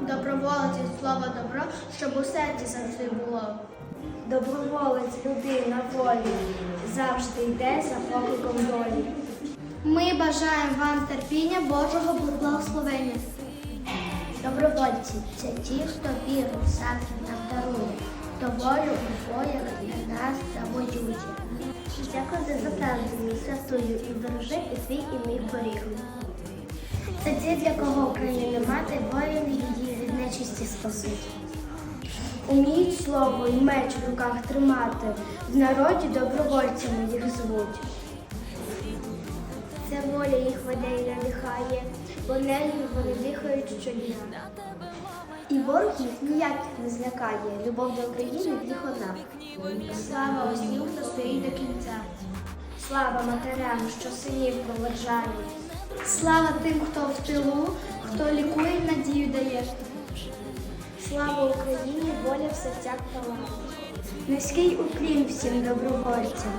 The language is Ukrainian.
Доброволець від добро, щоб у серці завжди було. Доброволець людина волі завжди йде за покликом долі. Ми бажаємо вам терпіння Божого благословення. Добровольці це ті, хто віру завжди нам дарує, хто волю у боях для нас завоює. Дякую за запевнення, святую і бережи і мій поріг. Це ті, для кого України мати воїни її від нечисті спасуть. Уміють слово і меч в руках тримати, в народі добровольцями їх звуть. Це воля їх веде надихає, бо нею вони дихають щодня. І ворог їх ніяких не злякає, любов до України їх одна. Слава усім, хто стоїть до кінця. Слава матерям, що синів проведжають. Слава тим, хто в тилу, хто лікує надію дає. Слава Україні, воля в серцях палає. Низький уклін всім добровольцям.